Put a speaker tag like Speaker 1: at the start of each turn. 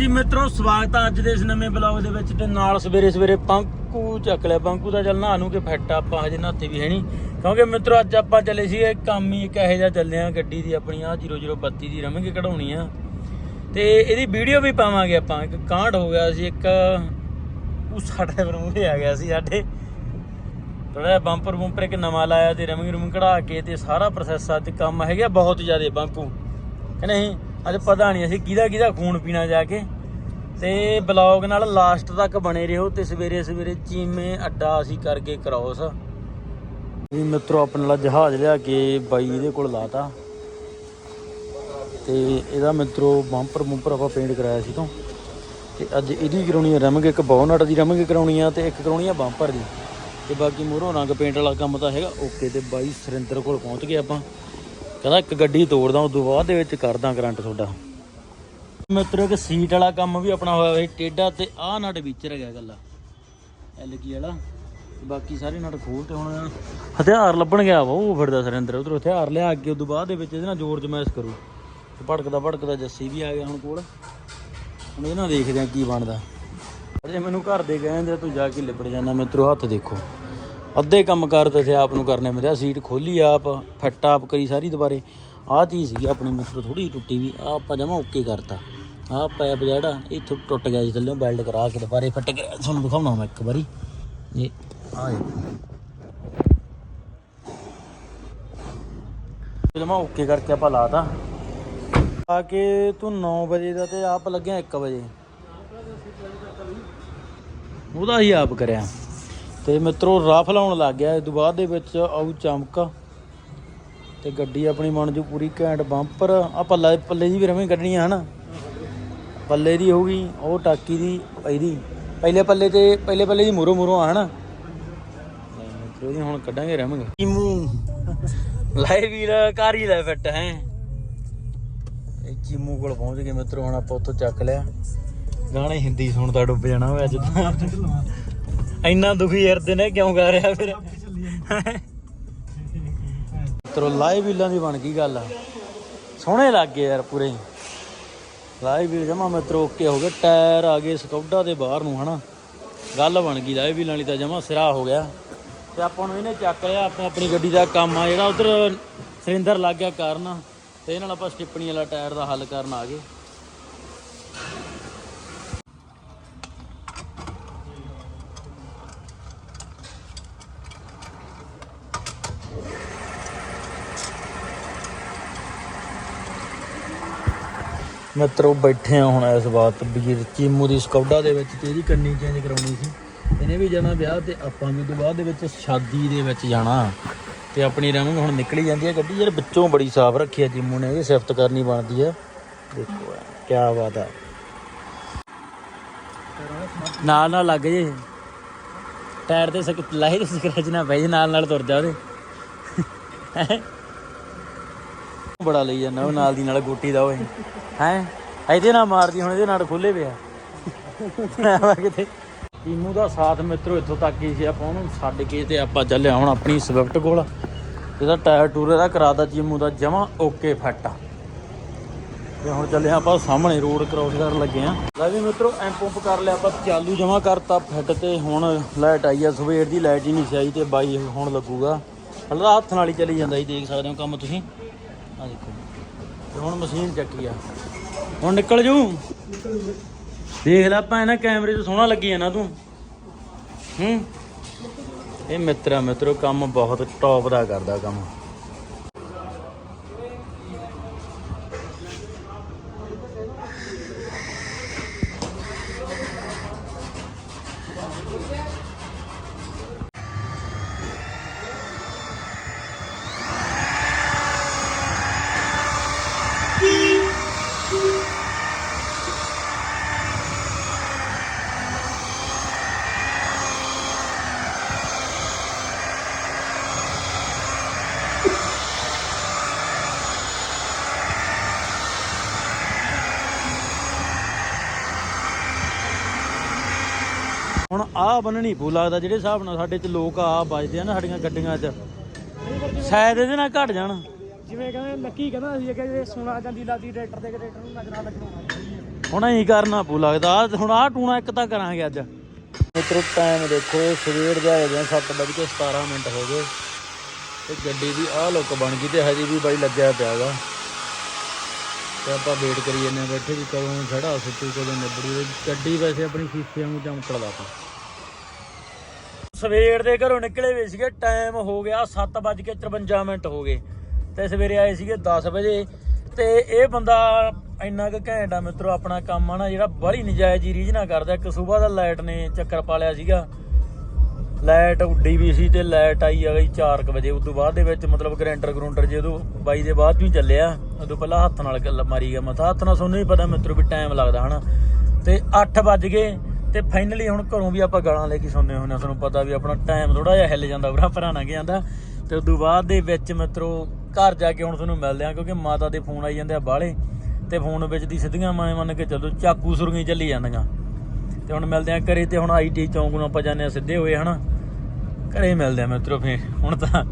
Speaker 1: ਹਾਂਜੀ ਮਿੱਤਰੋ, ਸਵਾਗਤ ਹੈ ਅੱਜ ਦੇ ਇਸ ਨਵੇਂ ਬਲੌਗ ਦੇ ਵਿੱਚ ਤੇ ਨਾਲ ਸਵੇਰੇ ਸਵੇਰੇ ਪੰਕੂ ਚੱਕ ਲਿਆ। ਪੰਕੂ ਦਾ ਚੱਲ ਨਹਾ ਨੂੰ ਕੇ ਫੱਟ ਆਪਾਂ ਹਜੇ ਨਹਾਤੇ ਵੀ ਹੈ ਨਹੀਂ। ਕਿਉਂਕਿ ਮਿੱਤਰੋ, ਅੱਜ ਆਪਾਂ ਚੱਲੇ ਸੀ ਇਹ ਕੰਮ ਹੀ ਇੱਕ ਇਹੋ ਜਿਹਾ ਚੱਲੇ ਆ, ਗੱਡੀ ਦੀ ਆਪਣੀ ਆ 0032 ਦੀ ਰਮਗੇ ਕਢਾਉਣੀ ਆ। ਤੇ ਇਹਦੀ ਵੀਡੀਓ ਵੀ ਪਾਵਾਂਗੇ ਆਪਾਂ। ਇੱਕ ਕਾਂਡ ਹੋ ਗਿਆ ਸੀ, ਇੱਕ ਉਹ ਸਾਡੇ ਬਰੂਦੇ ਆ ਗਿਆ ਸੀ ਸਾਡੇ। ਥੋੜਾ ਬੰਪਰ ਬੰਪਰ ਇੱਕ ਨਵਾਂ ਲਾਇਆ ਤੇ ਰਮਿੰਗ ਰੂਮ ਕਢਾ ਕੇ ਤੇ ਸਾਰਾ ਪ੍ਰੋਸੈਸ ਅੱਜ ਕੰਮ ਹੈਗਾ ਬਹੁਤ ਜ਼ਿਆਦਾ ਬੰਕੂ ਕਿ ਨਹੀਂ? ਅੱਜ ਪਤਾ ਨਹੀਂ ਅਸੀਂ ਕਿਹਦਾ ਕਿਹਦਾ ਖੂਨ ਪੀਣਾ ਜਾ ਕੇ। ਤੇ ਬਲੌਗ ਨਾਲ ਲਾਸਟ ਤੱਕ ਬਣੇ ਰਹੋ ਤੇ ਸਵੇਰੇ ਸਵੇਰੇ ਚੀਮੇ ਅੱਡਾ ਅਸੀਂ ਕਰਕੇ ਕ੍ਰੋਸ ਵੀ ਮਿੱਤਰੋ, ਆਪਣੇ ਨਾਲ ਜਹਾਜ਼ ਲਿਆ ਕੇ ਬਾਈ ਇਹਦੇ ਕੋਲ ਲਾਤਾ। ਤੇ ਇਹਦਾ ਮਿੱਤਰੋ ਬੰਪਰ ਬੰਪਰ ਆਪਾਂ ਪੇਂਟ ਕਰਾਇਆ ਸੀ ਤੋਂ। ਤੇ ਅੱਜ ਇਹਦੀ ਕਰਾਉਣੀ ਹੈ ਰਮਗ ਇੱਕ ਬੌਨਟ ਦੀ ਰਮਗ ਕਰਾਉਣੀ ਆ ਤੇ ਇੱਕ ਕਰਾਉਣੀ ਆ ਬੰਪਰ ਦੀ। ਤੇ ਬਾਕੀ ਮੂਹਰੋਂ ਰੰਗ ਪੇਂਟ ਵਾਲਾ ਕੰਮ ਤਾਂ ਹੈਗਾ। ਓਕੇ ਤੇ ਬਾਈ ਸੁਰਿੰਦਰ ਕੋਲ ਪਹੁੰਚ ਗਏ ਆਪਾਂ। ਕਹਿੰਦਾ ਇੱਕ ਗੱਡੀ ਤੋੜਦਾ ਉਸ ਬਾਅਦ ਦੇ ਵਿੱਚ ਕਰਦਾ ਕਰੰਟ ਤੁਹਾਡਾ। ਮਿੱਤਰੋ ਇੱਕ ਸੀਟ ਵਾਲਾ ਕੰਮ ਵੀ ਆਪਣਾ ਹੋਇਆ ਹੋਇਆ ਟੇਡਾ ਤੇ ਆਹ ਨਟ ਵਿੱਚ ਗਿਆ ਗੱਲਾ ਐਲਗੀ ਵਾਲਾ। ਬਾਕੀ ਸਾਰੇ ਨਟ ਖੋਲ ਤੇ ਹੁਣ ਹਥਿਆਰ ਲੱਭਣ ਗਿਆ ਵਾ, ਉਹ ਫਿਰਦਾ ਸੁਰਿੰਦਰ, ਉਧਰ ਹਥਿਆਰ ਲਿਆ ਅੱਗੇ, ਉਦੋਂ ਬਾਅਦ ਦੇ ਵਿੱਚ ਇਹਦੇ ਨਾਲ ਜ਼ੋਰ ਜਮੈਸ ਕਰੂ। ਤੇ ਭੜਕਦਾ ਭੜਕਦਾ ਜੱਸੀ ਵੀ ਆ ਗਿਆ ਹੁਣ ਕੋਲ। ਹੁਣ ਇਹ ਨਾ ਦੇਖਦੇ ਆ ਕੀ ਬਣਦਾ। ਅਜੇ ਮੈਨੂੰ ਘਰ ਦੇ ਕਹਿੰਦੇ ਤੂੰ ਜਾ ਕੇ ਲਿਬੜ ਜਾਣਾ ਮਿੱਤਰੋ ਹੱਥ ਦੇਖੋ। ਅੱਧੇ ਕੰਮ ਕਰ ਤੇ ਆਪ ਨੂੰ ਕਰਨੇ ਮੇਰੇ ਸੀਟ ਖੋਲੀ ਆਪ, ਫਿੱਟ ਆਪ ਕਰੀ ਸਾਰੀ ਦੁਬਾਰੇ। ਆਹ ਚੀਜ਼ ਸੀਗੀ, ਆਪਣੀ ਮਿੱਤਰੋ ਥੋੜੀ ਟੁੱਟੀ ਵੀ, ਆਹ ਆਪਾਂ ਜਮਾ ਓਕੇ ਕਰਤਾ। ਆਹ ਪੈਪ ਜਿਹੜਾ ਇੱਥੋਂ ਟੁੱਟ ਗਿਆ ਸੀ ਥੱਲੇ ਬੈਲਟ ਕਰਾ ਕੇ ਦੁਬਾਰੇ ਫੱਟ ਕਰਿਆ ਤੁਹਾਨੂੰ ਦਿਖਾਉਣਾ ਮੈਂ ਇੱਕ ਵਾਰੀ। ਇਹ, ਆਹ ਜਮਾ ਓਕੇ ਕਰਕੇ ਆਪਾਂ ਲਾਤਾ ਆ ਕੇ ਤੂੰ 9 ਵਜੇ ਦਾ ਤੇ ਆਪ ਲੱਗਿਆ 1 ਵਜੇ। ਉਹਦਾ ਹੀ ਆਪ ਕਰਿਆ। ਤੇ ਮਿੱਤਰੋ ਰਫ ਲਾਉਣ ਲੱਗ ਗਿਆ। ਇਸ ਤੋਂ ਬਾਅਦ ਦੇ ਵਿੱਚ ਆਉ ਚਮਕ ਤੇ ਗੱਡੀ ਆਪਣੀ ਬਣ ਜੂ ਪੂਰੀ ਘੈਂਟ ਬੰਪਰ। ਆ ਪੱਲਾ ਪੱਲੇ ਦੀ ਵੀ ਰਵੇਂ ਕੱਢਣੀ ਆ ਹਨਾ। ਪੱਲੇ ਦੀ ਹੋਊਗੀ ਉਹ ਟਾਕੀ ਦੀ ਇਹਦੀ ਪਹਿਲੇ ਪੱਲੇ ਤੇ ਪਹਿਲੇ ਪੱਲੇ ਦੀ ਮੂਰੋ ਮੂਰੋ ਆ ਹਨਾ। ਮਿੱਤਰੋ ਦੀ ਹੁਣ ਕੱਢਾਂਗੇ ਰਵਾਂਗੇ ਕੀਮੂ। ਲਾਏ ਵੀਰ ਕਾਰ ਹੀ ਲੈ ਫਿੱਟ ਹੈ। ਇਹ ਚੀਮੂ ਕੋਲ ਪਹੁੰਚ ਗਏ ਮਿੱਤਰੋ ਹੁਣ ਆਪਾਂ ਉੱਥੋਂ ਚੱਕ ਲਿਆ। ਗਾਣੇ ਹਿੰਦੀ ਸੁਣਦਾ ਡੁੱਬ ਜਾਣਾ ਹੋਇਆ ਅੱਜ ਤਾਂ। ਇੰਨਾ ਦੁਖੀ ਹਿਰਦੇ ਨੇ, ਕਿਉਂ ਕਰ ਰਿਹਾ ਫਿਰ? ਮਿੱਤਰੋ ਲਾਈਵ ਵੀਲਾਂ ਦੀ ਬਣ ਗਈ ਗੱਲ। ਸੋਹਣੇ ਲੱਗ ਗਏ ਯਾਰ ਪੂਰੇ। ਲਾਈਵ ਵੀਲ ਜਮਾ ਮਿੱਤਰੋ ਓਕੇ ਹੋ ਗਏ, ਟਾਇਰ ਆ ਗਏ ਸਕੌਡਾ ਦੇ ਬਾਹਰ ਨੂੰ, ਹਨਾ। ਗੱਲ ਬਣ ਗਈ, ਲਾਈਵ ਵੀਲਾਂ ਵਾਲੀ ਤਾਂ ਜਮਾ ਸਿਰਾ ਹੋ ਗਿਆ। ਤੇ ਆਪਾਂ ਨੂੰ ਇਹਨੇ ਚੱਕ ਲਿਆ ਆਪਾਂ ਆਪਣੀ ਗੱਡੀ ਦਾ ਕੰਮ ਆ ਜਿਹੜਾ, ਉਧਰ ਸਰਿੰਦਰ ਲੱਗ ਗਿਆ ਕਰਨ। ਤੇ ਇਹ ਨਾਲ ਆਪਾਂ ਸਟਿਪਣੀ ਵਾਲਾ ਟਾਇਰ ਦਾ ਹੱਲ ਕਰਨ ਆ ਗਏ। ਮਿੱਤਰੋ ਬੈਠੇ ਆ ਹੁਣ ਇਸ ਬਾਤ ਵੀਰ ਚੀਮੂ ਦੀ ਸਕੌਡਾ ਦੇ ਵਿੱਚ ਤੇ ਕੰਨੀ ਚੇਂਜ ਕਰਾਉਣੀ ਸੀ। ਇਹਨੇ ਵੀ ਜਾਣਾ ਵਿਆਹ ਤੇ, ਆਪਾਂ ਵੀ ਤੋਂ ਬਾਅਦ ਦੇ ਵਿੱਚ ਸ਼ਾਦੀ ਦੇ ਵਿੱਚ ਜਾਣਾ। ਤੇ ਆਪਣੀ ਰਮੰਗ ਹੁਣ ਨਿਕਲੀ ਜਾਂਦੀ ਹੈ ਗੱਡੀ, ਯਾਰ ਵਿੱਚੋਂ ਬੜੀ ਸਾਫ਼ ਰੱਖੀ ਹੈ ਚੀਮੂ ਨੇ, ਇਹ ਸਿਫਤ ਕਰਨੀ ਬਣਦੀ ਹੈ। ਦੇਖੋ ਕੀ ਬਾਤ ਹੈ। ਨਾਲ ਨਾਲ ਲੱਗ ਜੇ। ਟਾਇਰ ਤੇ ਸਕ ਲਾਹੇ ਤੇ ਸਕ੍ਰੈਚ ਨਾ ਪੈ ਜੇ, ਨਾਲ ਨਾਲ ਤੁਰ ਜਾ ਉਹਦੇ। ਬੜਾ ਲਈ ਜਾਂਦਾ ਉਹ ਨਾਲ ਦੀ ਨਾਲ ਗੋਟੀ ਦਾ ਓਏ। ਹੈ? ਇਹਦੇ ਨਾਲ ਮਾਰਦੀ, ਹੁਣ ਇਹਦੇ ਨਾਲ ਖੁੱਲੇ ਪਿਆ। ਵਾ ਕਿਤੇ। ਟੀਮੂ ਦਾ ਸਾਥ ਮਿੱਤਰੋ, ਇੱਥੋਂ ਤੱਕ ਹੀ ਸੀ ਆਪਾਂ ਉਹਨੂੰ ਛੱਡ ਕੇ ਤੇ ਆਪਾਂ ਚੱਲਿਆ ਹੁਣ ਆਪਣੀ ਸਵਿਫਟ ਕੋਲ। ਇਹਦਾ ਟਾਇਰ ਟੂਰ ਇਹਦਾ ਕਰਾਤਾ ਚੀਮੂ ਦਾ ਜਮਾ ਓਕੇ ਫਿੱਟ ਆ। ਤੇ ਹੁਣ ਚੱਲੇ ਆਪਾਂ ਸਾਹਮਣੇ, ਰੋਡ ਕ੍ਰੋਸ ਕਰਨ ਲੱਗੇ ਆ ਲੈ ਵੀ ਮਿੱਤਰੋ, ਐਂ ਕਰ ਲਿਆ ਆਪਾਂ, ਚਾਲੂ ਜਮਾ ਕਰਤਾ, ਫਿੱਟ ਤੇ ਹੁਣ ਲਾਈਟ ਆਈ ਆ, ਸਵੇਰ ਦੀ ਲਾਈਟ ਹੀ ਨਹੀਂ ਸੀ ਆਈ ਤੇ ਬਾਈ ਹੁਣ ਲੱਗੂਗਾ। ਹਲਦਾ ਹੱਥ ਨਾਲ ਹੀ ਚੱਲੀ ਜਾਂਦਾ ਜੀ, ਦੇਖ ਸਕਦੇ ਹੋ ਕੰਮ ਤੁਸੀਂ। ਆ ਦੇਖੋ ਤੇ ਹੁਣ ਮਸ਼ੀਨ ਚੱਕੀ ਆ। ਹੁਣ ਨਿਕਲ ਜੂ। ਦੇਖ ਲੈ ਆਪਾਂ ਇਹਨਾਂ ਕੈਮਰੇ 'ਚ ਸੋਹਣਾ ਲੱਗੀ ਜਾਂਦਾ ਤੂੰ। ਹੂੰ। ਇਹ ਮਿੱਤਰਾ ਮਿੱਤਰੋ, ਕੰਮ ਬਹੁਤ ਟੌਪ ਦਾ ਕਰਦਾ ਕੰਮ। ਹੁਣ ਆਹ ਬੰਨਣੀ ਪੂ ਲੱਗਦਾ ਜਿਹੜੇ ਹਿਸਾਬ ਨਾਲ ਸਾਡੇ ਚ ਲੋਕ ਆ ਵੱਜਦੇ ਆ ਨਾ ਸਾਡੀਆਂ ਗੱਡੀਆਂ 'ਚ। ਸ਼ਾਇਦ ਇਹਦੇ ਨਾਲ ਘਟ ਜਾਣ।
Speaker 2: ਜਿਵੇਂ ਕਹਿੰਦੇ ਲੱਕੀ ਕਹਿੰਦਾ ਸੀ ਕਿ ਜੇ ਸੁਣਾ ਜਾਂਦੀ ਲਾਦੀ ਟਰੈਕਟਰ ਦੇ ਟਰੈਕਟਰ ਨੂੰ ਨਜ਼ਰਾਂ ਲੱਗਣਾ
Speaker 1: ਹੁਣ ਐਂ ਕਰਨਾ ਪੂ ਲੱਗਦਾ। ਹੁਣ ਆਹ ਟੂਣਾ ਇੱਕ ਤਾਂ ਕਰਾਂਗੇ ਅੱਜ। ਮਿੱਤਰੋ ਟਾਈਮ ਦੇਖੋ ਸਵੇਰ ਦਾ ਹੋ ਗਿਆ 7:17 ਮਿੰਟ ਹੋ ਗਏ। ਤੇ ਗੱਡੀ ਦੀ ਆਹ ਲੁੱਕ ਬਣ ਗਈ ਤੇ ਹਜੇ ਵੀ ਬਾਈ ਲੱਗਿਆ ਪਿਆਗਾ ਤੇ ਆਪਾਂ ਵੇਟ ਕਰੀ ਜੰਨੇ ਬੈਠੇ ਵੀ ਕਦੋਂ ਖੜਾ, ਸੁੱਤੂ ਕਦੋਂ ਨਿਬੜੂ ਗੱਡੀ ਵੈਸੇ ਆਪਣੀ ਸ਼ੀਸ਼ੇ ਵਾਂਗੂ ਚਮਕਦਾ ਆਪਾਂ ਸਵੇਰ ਦੇ ਘਰੋਂ ਨਿਕਲੇ ਹੋਏ ਸੀਗੇ ਟਾਈਮ ਹੋ ਗਿਆ 7:53 ਮਿੰਟ ਹੋ ਗਏ। ਤੇ ਸਵੇਰੇ ਆਏ ਸੀਗੇ 10 ਵਜੇ। ਤੇ ਇਹ ਬੰਦਾ ਇੰਨਾ ਕੁ ਘੈਂਟ ਆ ਮਿੱਤਰੋ, ਆਪਣਾ ਕੰਮ ਆ ਨਾ ਜਿਹੜਾ ਬੜੀ ਨਜਾਇਜ਼ ਹੀ ਰੀਝ ਨਾ ਕਰਦਾ। ਇੱਕ ਸਵੇਰ ਦਾ ਲਾਈਟ ਨੇ ਚੱਕਰ ਪਾ ਲਿਆ ਸੀਗਾ। ਲਾਈਟ ਉੱਡੀ ਵੀ ਸੀ ਤੇ ਲਾਈਟ ਆਈ ਆ ਗਈ 4 ਵਜੇ। ਉਸ ਤੋਂ ਬਾਅਦ ਦੇ ਵਿੱਚ ਮਤਲਬ ਗਰੈਂਡਰ ਗਰੂੰਟਰ ਜਦੋਂ ਬਾਈ ਦੇ ਬਾਅਦ ਵੀ ਚੱਲਿਆ। ਉਦੋਂ ਪਹਿਲਾਂ ਹੱਥ ਨਾਲ ਗੱਲ ਮਾਰੀ ਗਿਆ। ਮਤਾ ਹੱਥ ਨਾਲ ਤੁਹਾਨੂੰ ਹੀ ਪਤਾ ਮਿੱਤਰੋ ਵੀ ਟਾਈਮ ਲੱਗਦਾ ਹਨਾ। ਤੇ 8 ਵੱਜ ਗਏ ਤੇ ਫਾਈਨਲੀ ਹੁਣ ਘਰੋਂ ਵੀ ਆਪਾਂ ਗਾਲਾਂ ਲੈ ਕੇ ਸੁਣਨੇ ਹੁੰਦੇ ਆ ਤੁਹਾਨੂੰ ਪਤਾ ਵੀ ਆਪਣਾ ਟਾਈਮ ਥੋੜਾ ਜਿਹਾ ਹਿੱਲ ਜਾਂਦਾ, ਭਰਾ ਭਰਾ ਲੰਘ ਜਾਂਦਾ। ਤੇ ਉਦੋਂ ਬਾਅਦ ਦੇ ਵਿੱਚ ਮਿੱਤਰੋ ਘਰ ਜਾ ਕੇ ਹੁਣ ਤੁਹਾਨੂੰ ਮਿਲਦੇ ਆ ਕਿਉਂਕਿ ਮਾਤਾ ਦੇ ਫੋਨ ਆਈ ਜਾਂਦੇ ਆ ਬਾਹਲੇ। ਤੇ ਫੋਨ ਵਿੱਚ ਦੀ ਸਿੱਧੀਆਂ ਮੈਂ ਮੰਨ ਕੇ ਚੱਲੋ ਚਾਕੂ ਸੁਰਗੀਆਂ ਚੱਲੀ ਜਾਂਦੀਆਂ। ਤੇ ਹੁਣ ਮਿਲਦੇ ਆ ਘਰੇ ਤੇ ਹੁਣ ਆਈਟੀ ਚੌਂਕ ਨੂੰ ਆਪਾਂ ਜਾਂਦੇ ਆ ਸਿੱਧੇ ਹੋਏ, ਹਨਾ? ਘਰੇ ਮਿਲਦੇ ਆ ਮਿੱਤਰੋ ਫੇਰ, ਹੁਣ ਤਾਂ